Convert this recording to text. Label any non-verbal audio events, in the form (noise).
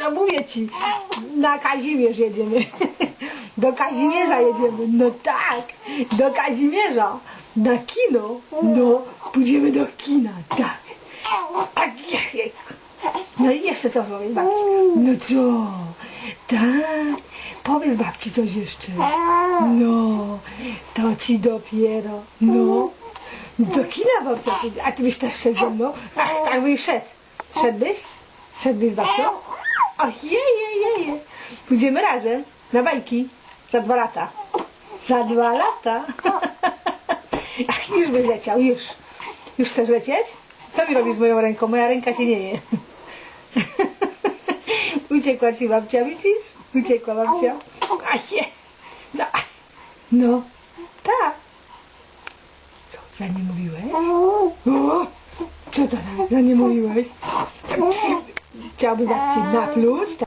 no mówię ci, na Kazimierz jedziemy. Do Kazimierza jedziemy, no tak, do Kazimierza, na kino, no, pójdziemy do kina, tak. Tak. No i jeszcze co powiedz babci? No co? Tak, powiedz babci coś jeszcze. No, to ci dopiero, no. Do kina babcia. A ty byś też szedł ze mną? Ach, tak byś szedł. Szedłbyś? Szedłbyś z babcią? Ojej, Pójdziemy razem na bajki za dwa lata. Za dwa lata. (laughs) Ach, już byś leciał, już. Już chcesz lecieć? Co mi robisz z moją ręką? Moja ręka się nie je. (laughs) Uciekła ci babcia, widzisz? Uciekła babcia. A je. No, no, tak. Co, za nie mówiłeś? O, co to za nie mówiłeś? Tja, wie sagt sie? Na bloß.